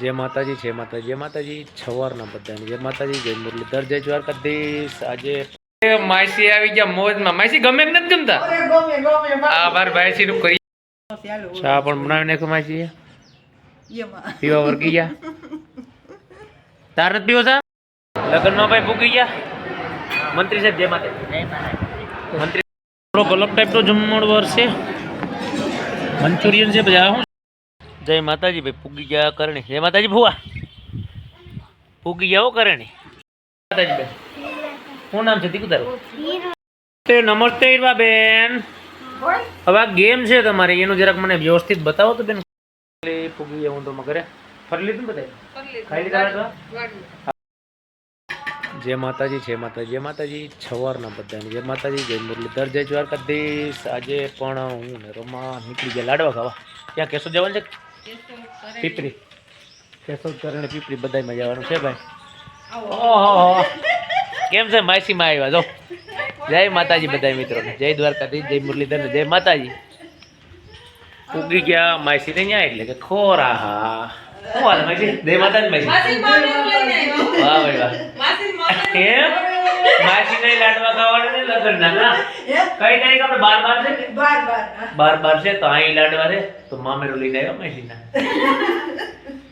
જય માતાજી જય માતાજી. જય માતાજી છવારના બધાને. જય માતાજી જય મુરલીધર જય દ્વારકાધીશ. આજે માસી આવી ગયા મોજમાં. માસી ગમે કે નથી ગમતા? આ બાર ભાઈસી નું કરી ચા પણ બનાવી નાખ્યો માસી. પીવા વર્ગી ગયા. તાર નથી પીવો ચા લગ્નમાં ભાઈ ભૂકી ગયા? મંત્રી સાહેબ જય માતાજી. મંત્રી થોડોક અલગ ટાઈપનો જમણવાર વર્ષે મંચુરિયન છે બધા જય માતાજી ભાઈ પૂગી ગયા કરણી. જય માતાજી ભુવા. પૂગી ગયા કરણી. માતાજી ભાઈ શું નામ છે દીકુ તારું? તે નમસ્તે બેન. હવે આ ગેમ છે તમારે એનું જરાક મને વ્યવસ્થિત બતાવો તો બેન. પૂગી ગયા હું તો ઘરે ફરી લીધું. બધા ખાઈ લીધા જય માતાજી જય માતાજી જય માતાજી છવારના બધાને. જય માતાજી જય મુરલીધર જય દ્વારકાધીશ. આજે પણ હું ને રમા નીકળી ગયા. લાડવા ખાવા. ત્યાં કેશો જવાનું છે? પીપરી. કેશોદ કરીને પીપરી બધામાં જવાનું છે ભાઈ. ઓહો કેમ છે માસીમાં આવ્યા જો. જય માતાજી બધા મિત્રોને જય દ્વારકાધીશ જય મુરલીધર જય માતાજી. ઉગી ગયા માસી ને ન્યા એટલે કે ખોરા હા. શું હાલ માસી? જય માતાજી માસી. વાહ ભાઈ વાહ. એમ માસી કઈ લાડવા ખાવાના ને લગન ના? કઈ તારીખ આપણે? બાર બાર છે? બાર બાર બાર છે તો અહીં લાડવા છે. તો મામેરું લઈને આવ્યો માસીના.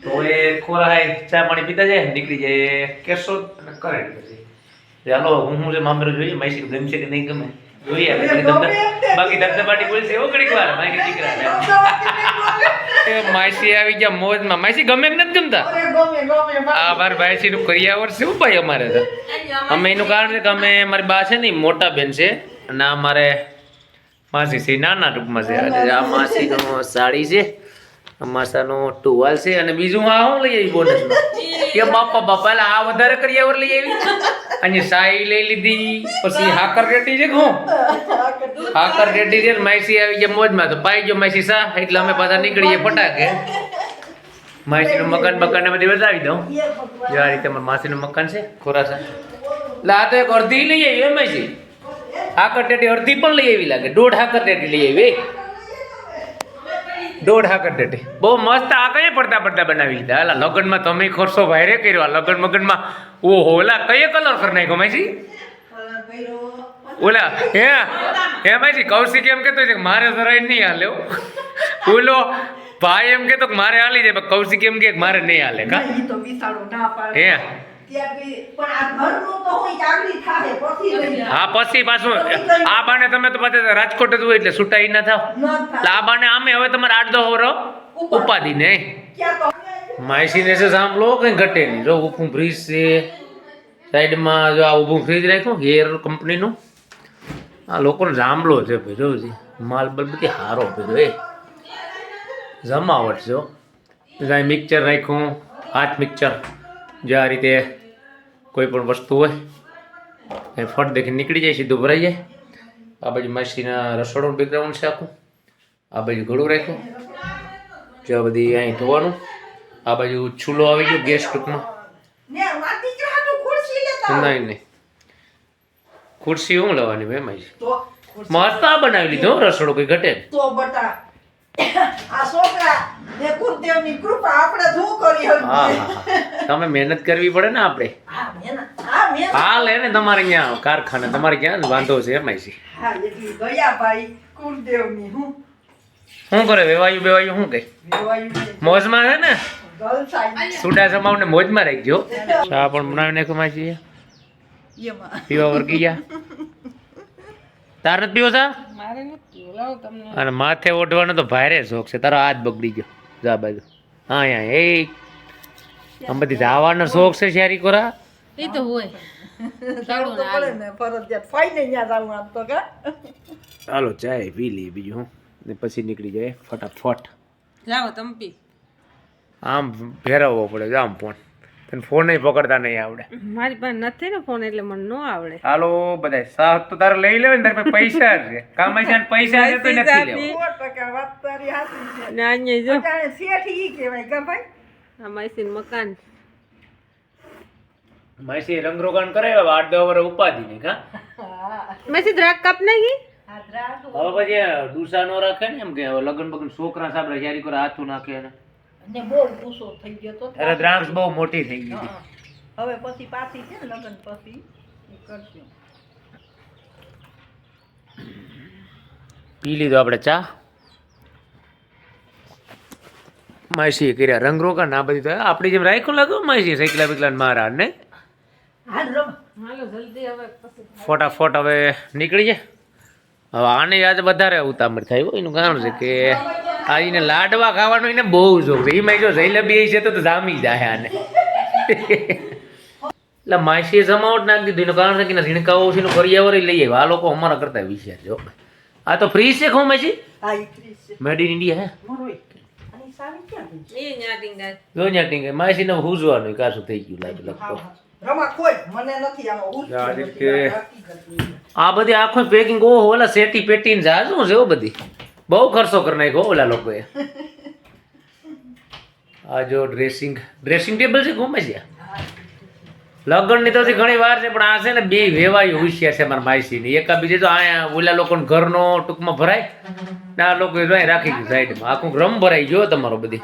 તો એ ખોરા હાય ચા પાણી પીતા જાય નીકળી જાય કેશો અને કરે પછી. ચાલો હું હું જે મામેરું જોઈએ? માસી ગમશે કે નહીં ગમે? જોઈએ બાકી ધબધબાટી બોલશે એવો ઘડીક વાર. મારી દીકરા માસી આવી ગયા મોજમાં. માસી ગમે કે નથી ગમતા? આ બાર ભાઈસી નું કરિયાવર છે શું ભાઈ અમારે તો? અમે એનું કારણ છે કે અમે મારી બા છે ને મોટા બેન છે. અને અમારે મારે માસી છે નાના ટૂંકમાં છે. અને આ માસીનો સાડી છે. આ માસાનો ટુવાલ છે અને બીજું આ શું લઈ આવી બોનસમાં કે બાપા બાપા એટલે આ વધારે કરિયાવર લઈ આવી. અને સાઈ લઈ લીધી, પછી હાકર રેટી છે હું? હાકર રેટી છે માસી આવી ગયા મોજમાં. તો પાઈ ગયો માસી સા, એટલે અમે પાછા નીકળીએ ફટાકે. માસીનું મકાન મકાન બધી બતાવી દઉં. જો આ રીતે અમારા માસીનું મકાન છે, ખોરાસા. એટલે આ તો એક અડધી લઈ આવી એમ છે હાકર ટેટી અડધી પણ લઈ આવી લાગે. દોઢ હાકર ટેટી લઈ આવી. દોઢ હાકર ટેટી બહુ મસ્ત આ કઈ પડતા પડતા બનાવી લીધા? અલા લગ્નમાં તમે ખર્ચો ભાઈરે કર્યો. આ લગ્ન મગનમાં ઓ ઓલા કઈ કલર કરી નાખ્યો માસી? ઓલા હે હે માસી કૌશિક એમ કહેતો છે કે મારે જરાય નહીં હાલ્યો ઓલો ભાઈ એમ કહેતો કે મારે હાલી જાય પણ કૌશિક એમ કે મારે નહીં હાલે કા? હે હા પછી પાછું આ બાને તમે તો પાછા રાજકોટ જ હોય એટલે છૂટાઈ ના થાવ. એટલે આ બાને આમે હવે તમારે આઠ દો હોરો ઉપાધિ ને. માયસીને છે સાંભળો કઈ ઘટે નહીં. જો ઊભું ફ્રીજ છે સાઈડમાં જો આ ઊભું ફ્રીજ રાખ્યું હેર કંપનીનું. આ લોકોનો જાંબલો છે ભાઈ જો માલ બલ બધી હારો ભેજો એ. જમાવટ જો કાંઈ મિક્સર રાખ્યું હાથ મિક્સર જે આ રીતે કોઈ પણ વસ્તુ હોય એ ફટ દેખી નીકળી જાય સીધું ભરાઈ જાય. આ બાજુ માસીના રસોડું બેકગ્રાઉન્ડ છે આખું. આ બાજુ ઘડું રાખ્યું. જો બધી અહીં ધોવાનું. આ બાજુ ચૂલો આવી ગયો ગેસ ટૂંકમાં નહીં નહીં. ખુરશી હું લેવાની ભાઈ માજી મસ્ત આ બનાવી લીધો રસોડું કઈ ઘટે તો બટા આ છોકરા ને કૃપા આપણે શું કરી હા હા. તમે મહેનત કરવી પડે ને આપણે. હા લે ને તમારે અહીંયા કારખાને તમારે ક્યાં વાંધો છે એમ છે. શું કરે વેવાયું બેવાયું શું કઈ મોજમાં છે ને? સુડા સમાવ ને મોજમાં રાખજો. ચા પણ બનાવી નાખ્યો એમાં. પીવા વર્ગી ગયા. તાર નથી પીવો તમને. અને માથે ઓઢવાનો તો ભારે શોખ છે. તારો હાથ બગડી ગયો. જા બાજુ. હા અહીંયા એ આમ બધી ધાવાનો શોખ છે શેરી કોરા? એ તો હોય. ને ચાલો ચાય પી લઈએ બીજું હું. ને પછી નીકળી જાય ફટાફટ. જાઓ તમે પી. આમ ફેરવવો પડે આમ ફોન. તને ફોન નહીં પકડતા નહીં આવડે. મારી પાસે નથી ને ફોન એટલે મને ન આવડે. હાલો બધાય સાહ તો તારે લઈ લેવે ને તારે પૈસા છે. કામ છે પૈસા છે તો નથી લેવો. સો ટકા વાત તારી હાચી છે. અને અહીંયા જો. શેઠ ઈ કહેવાય કે ભાઈ? આ માસીન મકાન. માસી રંગરોગાન કરાવ્યા આઠ દસ વર્ષ ઉપાધિ ને કા હા. માસી દ્રાક કાપ નાખી હવે પછી ડુસા નો રાખે ને એમ કે હવે લગન બગન છોકરા સાંભળે જ્યારે કરે હાથું નાખે ને ને બહુ ગુસ્સો થઈ ગયો તો અરે દ્રાક્ષ બહુ મોટી થઈ ગઈ હવે પછી પાછી છે ને લગ્ન પછી કરશું. પી લીધો આપણે ચા? માસી કર્યા. રંગ રોકા ના બધી તો આપણી જેમ રાખ્યું લાગો માસી સાયકલા બિકલા મારા ને. હાલ રમ. હવે ફોટાફોટ હવે નીકળી જાય હવે આને યાદ વધારે ઉતામળ થાય એનું કારણ છે કે આ એને લાડવા ખાવાનો એને બહુ શોખ છે. એમાં જો જલેબી છે તો જામી જાય આને. એટલે માસીએ જમાવટ નાખી દીધું. એનું કારણ છે કે ઝીણકાઓ છે એનું કરિયાવર લઈ આવ્યા. આ લોકો અમારા કરતા વિશે જો આ તો ફ્રી છે ખો માસી? મેડ ઇન ઇન્ડિયા હે? એ ન્યા ટીંગાય. જો ત્યાં ટીંગે હુજવાનું કાશું થઈ ગયું લાગે જા. કે- આ બધી આખો પેકિંગ ઓહો ઓલા સેટી પેટી ને શું છે ઓ બધી? બહુ ખર્ચો કરી નાખ્યો ઓલા લોકોએ. આ જો ડ્રેસિંગ ડ્રેસિંગ ટેબલ છે ઘૂમે છે લગ્નની તો ઘણી વાર છે પણ આ છે ને બે વેવાય હોશિયાર છે મારા માયસીની એકા બીજે તો અહીંયા ઓલા લોકોને ઘરનો ટૂંકમાં ભરાય ને આ લોકો રાખી ગયું સાઈડમાં. આખું રમ ભરાઈ ગયો તમારો બધી.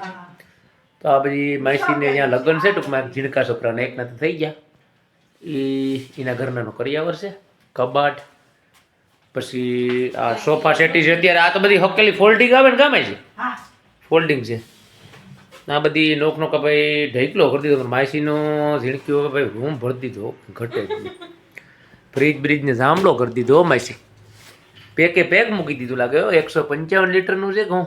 તો આ બધી માયસીને અહીંયા લગ્ન છે ટૂંકમાં ઝીણકા છોકરાને એકના તો થઈ ગયા. એ એના ઘરનાનો કરિયાવર છે કબાટ પછી આ સોફા સેટી છે અત્યારે આ તો બધી હકેલી ફોલ્ડિંગ આવે ને ગામે છે? ફોલ્ડિંગ છે. આ બધી નોક નોક ભાઈ ઢેકલો કરી દીધો માસીનો ઝીણક્યો ભાઈ રૂમ ભરી દીધો ઘટે ફ્રીજ બ્રિજને જાંબલો કરી દીધો માસી. પેકે પેક મૂકી દીધું લાગે એકસો પંચાવન લીટરનું છે ઘઉં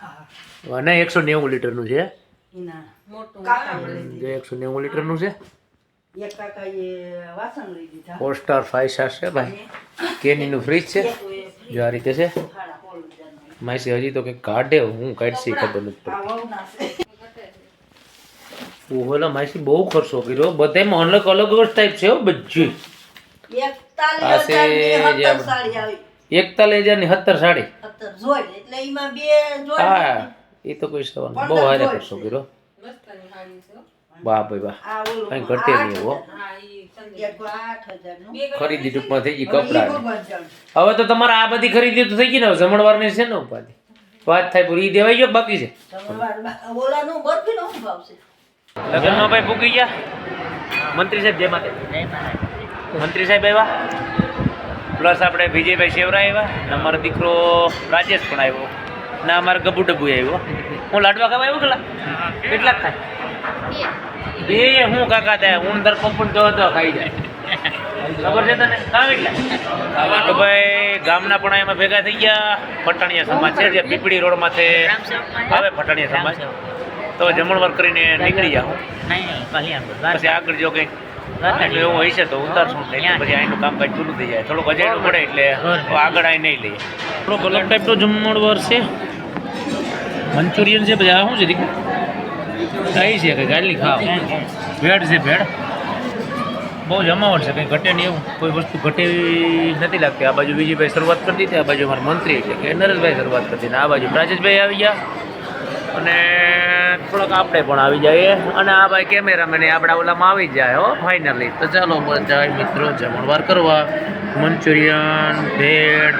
હા? ના એકસો નેવું લીટરનું છે. એકસો નેવું લીટરનું છે. ફોર સ્ટાર ફાઈવ સ્ટાર છે ભાઈ. કેનીનું ફ્રીજ છે. જો આ રીતે છે. માસી હજી તો કંઈક કાઢે હું કાઢશે ખબર નથી પડતી. ઓહલા માસી બહુ ખર્ચો કર્યો. બધામાં અલગ અલગ જ ટાઈપ છે હો બધી. આવી. એકતાલીસ હજારની સત્તર સાડી. સત્તર જોઈ એટલે એમાં બે જોઈ હા એ તો કોઈ સવાલ નહીં. બહુ હારે ખર્ચો કર્યો. વાહ ભાઈ વાહ. આ ઓલું કઈ ઘટે નહીં હો. ખરીદી ટૂંકમાં થઈ ગઈ હવે કપડા. હવે તો તમારે આ બધી ખરીદી તો થઈ ગઈ ને હવે જમણવારની છે ને ઉપાધિ. વાત થાય પૂરી દેવાઈ ગયો બાકી છે? લગ્નમાં ભાઈ પૂકી ગયા? મંત્રી સાહેબ જય માતે મંત્રી સાહેબ આવ્યા? પ્લસ આપણે વિજયભાઈ શેવરા આવ્યા ને અમારો દીકરો રાજેશ પણ આવ્યો ને અમારો ગબુ ડબ્બુ આવ્યો. હું લાડવા ખાવા આવ્યો કેટલા કેટલાક ખાય? બે. હું કાકા થાય. હું દર પપ્પન તો હતો, ખાઈ જાય. ખબર છે તને? ખાવ એટલા. તો ભાઈ ગામના પણ એમાં ભેગા થઈ ગયા. પટાણિયા સમાજ છે, જે પીપળી રોડ છે આવે, પટાણિયા સમાજ. તો જમણવાર કરીને નીકળી જાઉં પછી આગળ જો કંઈક એવું હોય છે તો ઉતારશું નહીં પછી અહીંનું કામકાજ પૂરું થઈ જાય. થોડુંક અજાયું પડે એટલે આગળ અહીં નહીં લઈએ. થોડોક અલગ ટાઈપનો જમણવાર છે. મંચુરિયન છે પછી આ શું છે કઈ છે કે ગાલી ખાવ ભેળ છે ભેળ. બહુ જમાવટ છે કંઈ ઘટે નહીં એવું. કોઈ વસ્તુ ઘટે નથી લાગતી. આ બાજુ બીજીભાઈ શરૂઆત કરી દીધી આ બાજુ અમારા મંત્રી એટલે કે નરેશભાઈ શરૂઆત કરી દીધી. આ બાજુ રાજેશભાઈ આવી ગયા. અને થોડોક આપણે પણ આવી જઈએ. અને આ ભાઈ કેમેરામેન આપણા ઓલામાં આવી જાય હો ફાઇનલી તો ચાલો બધા મિત્રો જમણવાર કરવા. મંચુરિયન ભેળ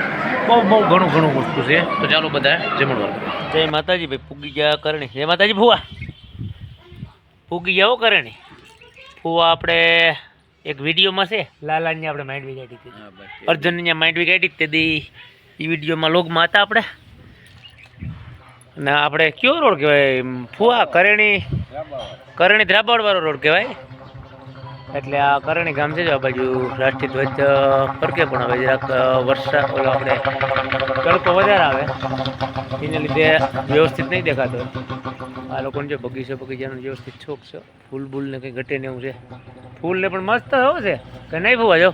બહુ બહુ ઘણું ઘણું વસ્તુ છે. તો ચાલો બધા જમણવાર કરવા. જય માતાજી ભાઈ પૂગી ગયા કરણી. જય માતાજી ભુવા પૂગી ગયા હો કરણી. ફુવા આપણે એક વિડીયોમાં છે. લાલાની આપણે માઇન્ડ વિગાડી હતી. અર્જુનની માઇન્ડ વિગાડી તે દી. એ વિડીયોમાં લોગમાં હતા આપણે. અને આપણે કયો રોડ કહેવાય? ફુવા, કરણી? કરણી ધ્રાબાડ વાળો રોડ કહેવાય? એટલે આ કરણી ગામ છે જો આ બાજુ, રાષ્ટ્રીય ધ્વજ ફરકે પણ હવે જરાક વરસાદ ઓલો આપણે તડકો વધારે આવે. એને લીધે વ્યવસ્થિત નહીં દેખાતો. આ લોકોને જો બગીચો, બગીચાનો વ્યવસ્થિત શોખ છે, ફૂલ બૂલ ને કંઈ ઘટે ને એવું છે. ફૂલને પણ મસ્ત હોવો છે. કે નહીં ફુવા જો.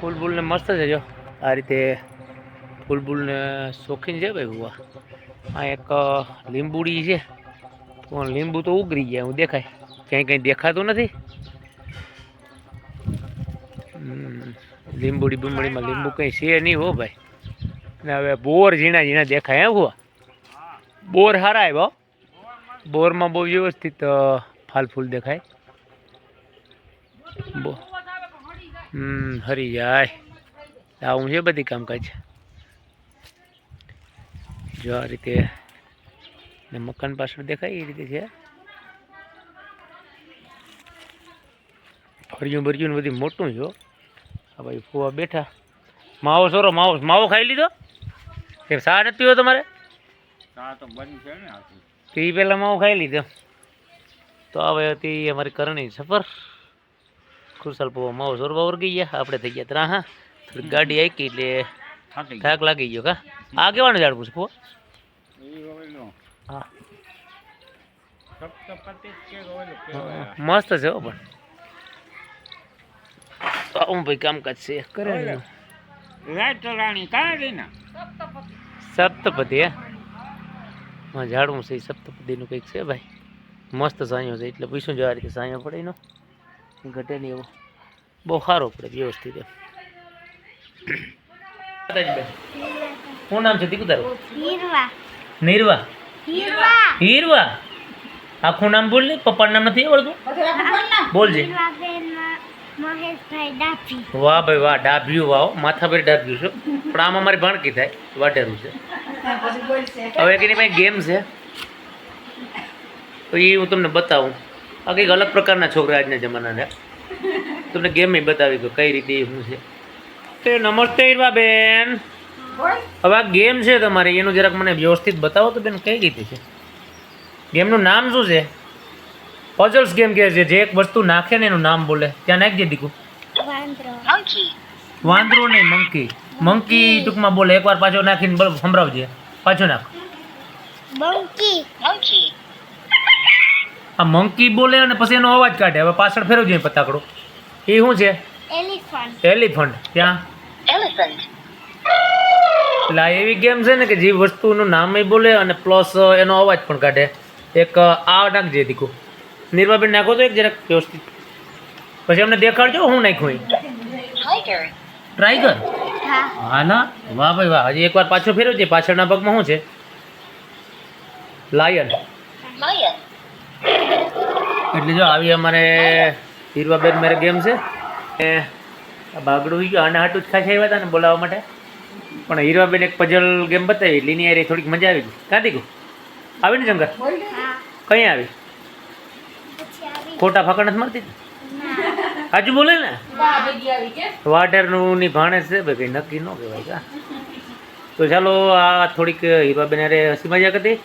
ફૂલ બૂલને મસ્ત છે જો. આ રીતે ફૂલ બૂલને શોખીન છે ભાઈ ફુવા. આ એક લીંબુડી છે. પણ લીંબુ તો ઉગરી ગયા હું દેખાય. ક્યાંય કંઈ દેખાતું નથી. લીંબુડી બીંબુડીમાં લીંબુ કંઈ છે નહીં હો ભાઈ. ને હવે બોર ઝીણા ઝીણા દેખાય એવું ભુવા? બોર સારા આવ્યો બોરમાં બહુ વ્યવસ્થિત ફાલફૂલ ફાલ ફૂલ દેખાય. હમ, હરી જાય. આવું છે બધી કામકાજ. જો આ રીતે ને મકાન પાછળ દેખાય એ રીતે છે. ફર્યું ભર્યું ને બધી મોટું જો આ ભાઈ ફુવા બેઠા. માવો સોરો માવો માવો ખાઈ લીધો? કે સા નથી પીવો તમારે? તો એ પહેલાં માવો ખાઈ લીધો. તો હવે હતી અમારી કરણી સફર. ખુશાલ પો માવો સોરવા વર્ગી ગયા. આપણે થઈ ગયા ત્રા હા થોડી ગાડી આકી એટલે થાક લાગી ગયો કા? આ કેવાનું ઝાડ છે ફુવા હા. હા, મસ્ત છે હો પણ. તો આવું ભાઈ કામકાજ છે. કરે ને. સપ્તપતિ હે? હા ઝાડવું છે સપ્તપતિનું કંઈક છે ભાઈ. મસ્ત સાંયો છે એટલે પૂછું જો આ રીતે સાંયો પડે એનો. ઘટે નહીં એવો. બહુ સારો પડે વ્યવસ્થિત એમ. શું નામ છે દીકુ તારું? હીરવા. નિર્વા. હીરવા. હીરવા? આખું નામ બોલ ને પપ્પાનું નામ નથી આવડતું? બોલજે. વાહ ભાઈ વાહ ડાભ્યું વાહ માથા પર ડાભ્યું છે. પણ આમાં મારી ભાણકી થાય વાટેરું છે. હવે કે ભાઈ પાસે ગેમ છે. તો એ હું તમને બતાવું. આ કંઈક અલગ પ્રકારના છોકરા આજના જમાનાના તમને ગેમ બતાવી કે કઈ રીતે એ શું છે. તે નમસ્તે બેન બોલ હવે આ ગેમ છે તમારી એનું જરાક મને વ્યવસ્થિત બતાવો તો બેન કઈ રીતે છે? ગેમનું નામ શું છે? પઝલ્સ ગેમ કહે છે જે એક વસ્તુ નાખે ને એનું નામ બોલે. ત્યાં નાખજે દીકું. વાંદરો. ને નહીં મંકી મંકી ટૂંકમાં બોલે એકવાર પાછો નાખીને બળ સંભળાવજે. પાછો નાખ. આ મંકી બોલે અને પછી એનો અવાજ કાઢે. હવે પાછળ ફેરવજે પતાકડો. એ શું છે? એલિફન્ટ એલિફન્ટ ત્યાં? એટલે આ એવી ગેમ છે ને કે જે વસ્તુનું નામ બોલે અને પ્લસ એનો અવાજ પણ કાઢે. એક આ નાખજે દીકુ. નિર્વાબેન નાખો તો એક જરાક વ્યવસ્થિત. પછી અમને દેખાડજો હું નાખ્યું ટ્રાય કર. હા. ના? વાહ ભાઈ વાહ. હજી એકવાર પાછો ફેરવજે. પાછળના પગમાં શું છે? લાયન એટલે જો આવી અમારે હીરવાબેન મેરે ગેમ છે. એ બાગડું આના હાટું જ ખાસ આવ્યા હતા ને બોલાવવા માટે. પણ હીરવાબેન એક પઝલ ગેમ બતાવી એટલે એની થોડીક મજા આવી ગઈ. ક્યાં દીકું આવી ને જંગર કઈ આવી? ખોટા ફાકા નથી મારતી ના. હાજુ બોલે ને? બા ભેગી આવી કે? વાટરનું ની ભાણે છે ભાઈ કંઈ નક્કી ન કહેવાય કા? તો ચાલો આ થોડીક હીરવાબેન અરે હસી મજા કરતી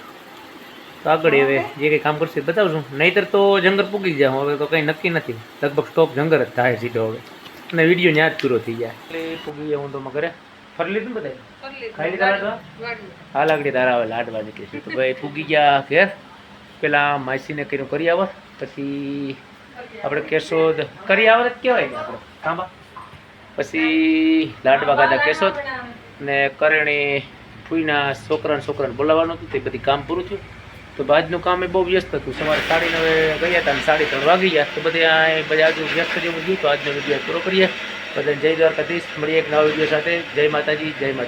તો આગળ હવે જે કંઈ કામ કરશે બતાવશું. નહીતર તો જંગર પૂગી જાય હવે તો કંઈ નક્કી નથી. લગભગ સ્ટોપ જંગર જ થાય સીધો હવે. અને વીડિયો ત્યાં જ પૂરો થઈ જાય. એટલે પૂગી જાય હું તો ઘરે. ફરી લીધું બધા ખાઈ લીધા હા લાગડી તારા આવે લાડવા નીકળી તો ભાઈ પૂગી ગયા ઘેર. પેલા માસીને કર્યું કરી આવે. પછી આપણે કેશોદ કરી આવે જ કહેવાય ને આપણે. ખાંભા. પછી લાડવા ખાધા કેશોદ ને કરણી ફૂઈના છોકરાને છોકરાને બોલાવવાનું હતું. તે બધી કામ પૂરું થયું. તો આજનું કામ એ બહુ વ્યસ્ત હતું. સવારે સાડી નવે ગયા હતા અને સાડી ત્રણ વાગી ગયા. તો બધે બધા આજુ વ્યસ્ત જેવું ગયું તો આજનો વીડિયો પૂરો કરીએ. બધાને જય દ્વારકાધીશ. મળીએ એક નવા વીડિયો સાથે. જય માતાજી જય માતા